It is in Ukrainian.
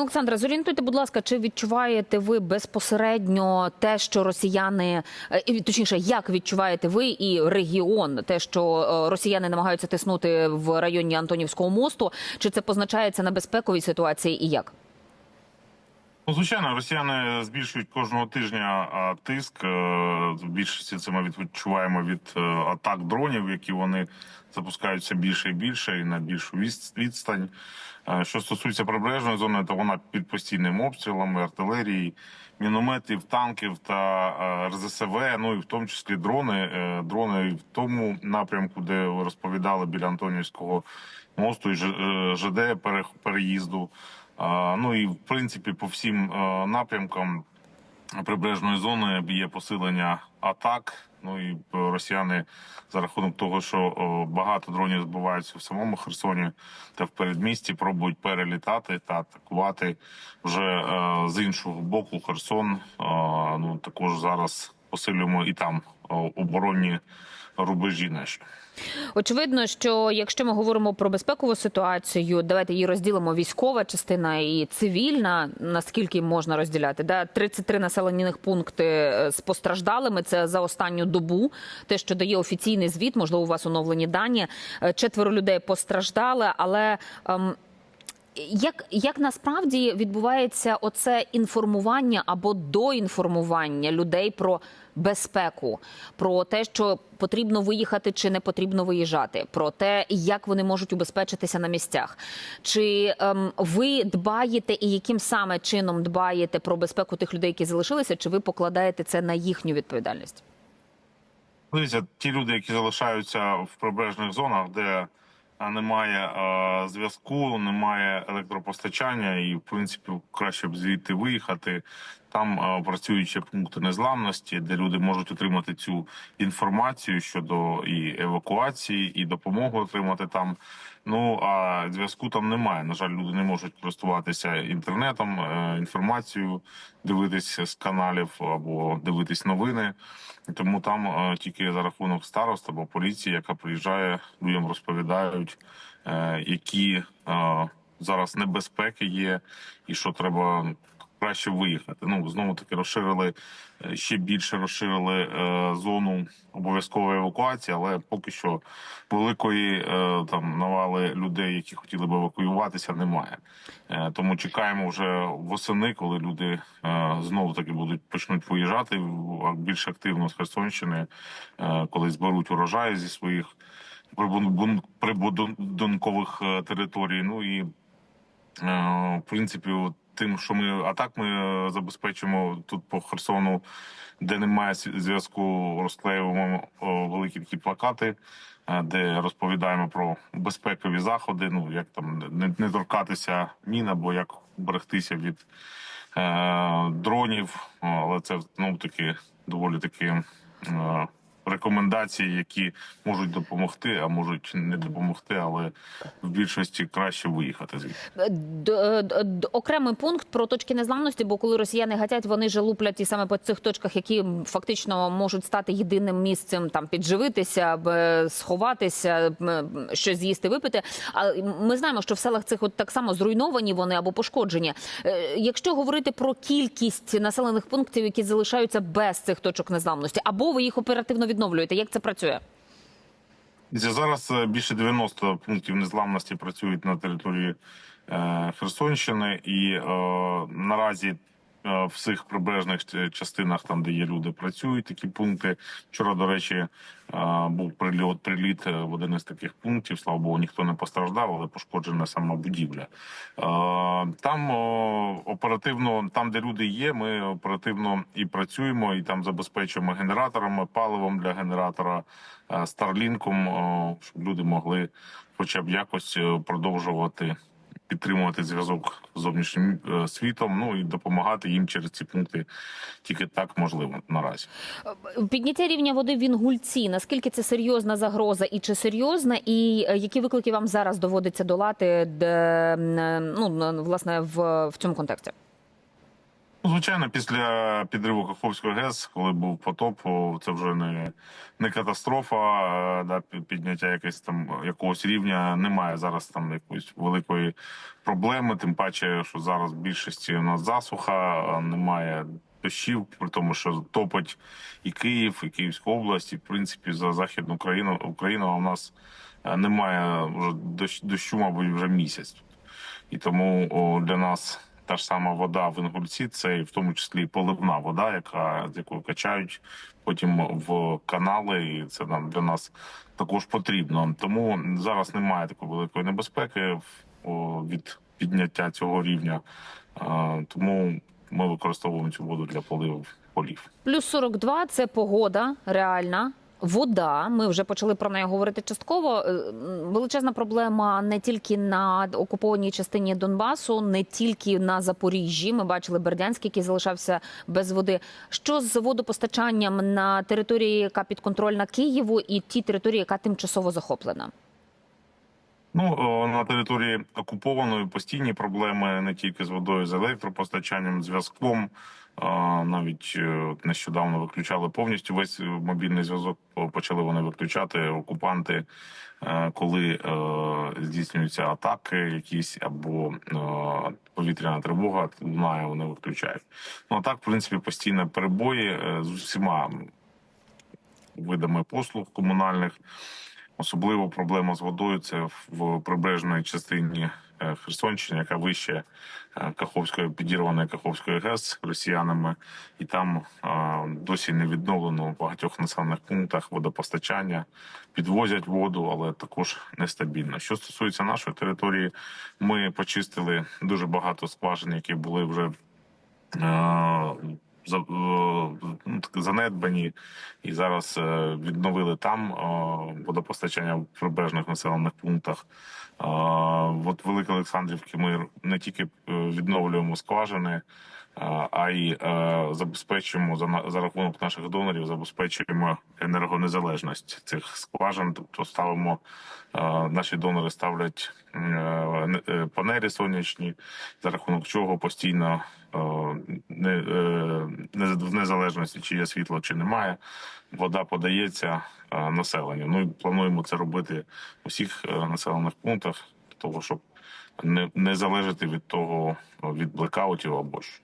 Олександра, зорієнтуйте, будь ласка, чи відчуваєте ви безпосередньо те, що росіяни е, точніше, як відчуваєте ви і регіон, те, що е, росіяни намагаються тиснути в районі Антонівського мосту? Чи це позначається на безпековій ситуації і як? Ну, звичайно, росіяни збільшують кожного тижня тиск. Е, В більшості це ми відчуваємо від е, атак дронів, які вони запускають все більше і більше і на більшу відстань. Е, Що стосується прибережної зони, то вона під постійним обстрілами артилерії, мінометів, танків та РЗСВ, ну і в тому числі дрони. Дрони в тому напрямку, де розповідали біля Антонівського мосту і ЖД переїзду. Ну і в принципі по всім е, напрямкам прибережної зони є посилення атак. Ну і е, росіяни за рахунок того, що багато дронів збиваються в самому Херсоні та в передмісті, пробують перелітати та атакувати вже е, з іншого боку Херсон. Ну також зараз посилюємо і там оборонні рубежі наші. Очевидно, що якщо ми говоримо про безпекову ситуацію, давайте її розділимо військова частина і цивільна. Наскільки можна розділяти? Да, 33 населених пункти е, з постраждалими. Це за останню добу. Те, що дає офіційний звіт, можливо, у вас оновлені дані. Е, Четверо людей постраждали, але. ем, як, як насправді відбувається оце інформування або доінформування людей про безпеку, про те, що потрібно виїхати чи не потрібно виїжджати, про те, як вони можуть убезпечитися на місцях? Чи ем, ви дбаєте і яким саме чином дбаєте про безпеку тих людей, які залишилися, чи ви покладаєте це на їхню відповідальність? Дивіться, ті люди, які залишаються в прибережних зонах, де немає е, зв'язку, немає електропостачання, і в принципі краще б звідти виїхати. Там е, працюють пункти незламності, де люди можуть отримати цю інформацію щодо і евакуації, і допомогу отримати там. Ну а зв'язку там немає. На жаль, люди не можуть користуватися інтернетом, е, інформацією, дивитися з каналів або дивитись новини. Тому там е, тільки за рахунок старост або поліції, яка приїжджає, людям розповідають, які зараз небезпеки є, і що треба краще виїхати. Ну знову таки розширили е, ще більше розширили е, зону обов'язкової евакуації, але поки що великої е, там навали людей, які хотіли б евакуюватися, немає. Е, тому чекаємо вже восени, коли люди е, знову таки будуть почнуть виїжджати більш активно з Херсонщини, е, коли зберуть урожаї зі своїх прибудинкових е, територій. Ну і е, в принципі, от тим, що ми а так ми е, забезпечимо тут по Херсону, де немає зв'язку, розклеюємо великі такі плакати, е, де розповідаємо про безпекові заходи. Ну як там не, не торкатися мін або як берегтися від е, дронів. Але це ну таки доволі таки. Е, Рекомендації, які можуть допомогти, а можуть не допомогти, але в більшості краще виїхати звідти. Окремий пункт про точки незламності, бо коли росіяни гатять, вони же луплять і саме по цих точках, які фактично можуть стати єдиним місцем там підживитися, сховатися, щось з'їсти, випити. А ми знаємо, що в селах цих от так само зруйновані вони або пошкоджені. Е, Якщо говорити про кількість населених пунктів, які залишаються без цих точок незламності, або ви їх оперативно відновлюєте, як це працює? Зараз е, більше 90 пунктів незламності працюють на території е, Херсонщини, і е, наразі в всіх прибережних частинах, там де є люди, працюють такі пункти. Вчора, до речі, е, був приліт е, в один із таких пунктів. Слава Богу, ніхто не постраждав, але пошкоджена сама будівля. Е, Там оперативно, там де люди є, ми оперативно і працюємо, і там забезпечуємо генераторами, паливом для генератора. е, Старлінком, щоб люди могли хоча б якось е, продовжувати підтримувати зв'язок з зовнішнім е, світом, ну і допомагати їм через ці пункти тільки так можливо наразі. Підняття рівня води в Інгульці. Наскільки це серйозна загроза, і чи серйозна, і е, які виклики вам зараз доводиться долати, де, е, ну власне в, в цьому контексті? Звичайно, після підриву Каховської ГЕС, коли був потоп, це вже не, не катастрофа, да, підняття якесь там якогось рівня. Немає зараз там якоїсь великої проблеми. Тим паче, що зараз в більшості у нас засуха, немає дощів, при тому, що топить і Київ, і Київська область, і в принципі за західну Україну Україну у нас е, немає вже дощ- дощу, мабуть, вже місяць. І тому для нас та ж сама вода в Інгульці, це в тому числі поливна вода, яка з якою качають потім в канали, і це нам для нас також потрібно. Тому зараз немає такої великої небезпеки від підняття цього рівня. Тому ми використовуємо цю воду для поливу полів. Плюс 42 – це погода реальна. Вода, ми вже почали про неї говорити частково. Е, Величезна проблема не тільки на окупованій частині Донбасу, не тільки на Запоріжжі. Ми бачили Бердянськ, який залишався без води. Що з водопостачанням на території, яка підконтрольна Києву, і ті території, яка тимчасово захоплена? Ну на території окупованої постійні проблеми не тільки з водою, з електропостачанням, зв'язком. Навіть е, нещодавно виключали повністю весь мобільний зв'язок. Почали вони виключати окупанти, е, коли е, здійснюються атаки, якісь або е, повітряна тривога лунає, вони виключають. Ну а так, в принципі, постійно перебої е, з усіма видами послуг комунальних. Особливо проблема з водою це в прибережній частині е, Херсонщини, яка вище е, Каховської підірваної Каховської ГЕС росіянами, і там е, досі не відновлено в багатьох населених пунктах водопостачання, підвозять воду, але також нестабільно. Що стосується нашої території, ми почистили дуже багато скважин, які були вже е, ну, занедбані, і зараз е, відновили там е, водопостачання в прибережних населених пунктах. От в Великоолександрівці ми не тільки відновлюємо скважини, а й забезпечуємо за рахунок наших донорів, забезпечуємо енергонезалежність цих скважин. Тобто ставимо наші донори ставлять не- панелі сонячні, за рахунок чого постійно не, е, в незалежності, чи є світло, чи немає. Вода подається е, населенню. Ну і плануємо це робити у всіх е, населених пунктах, для того, щоб не, не залежати від того від блекаутів або ж.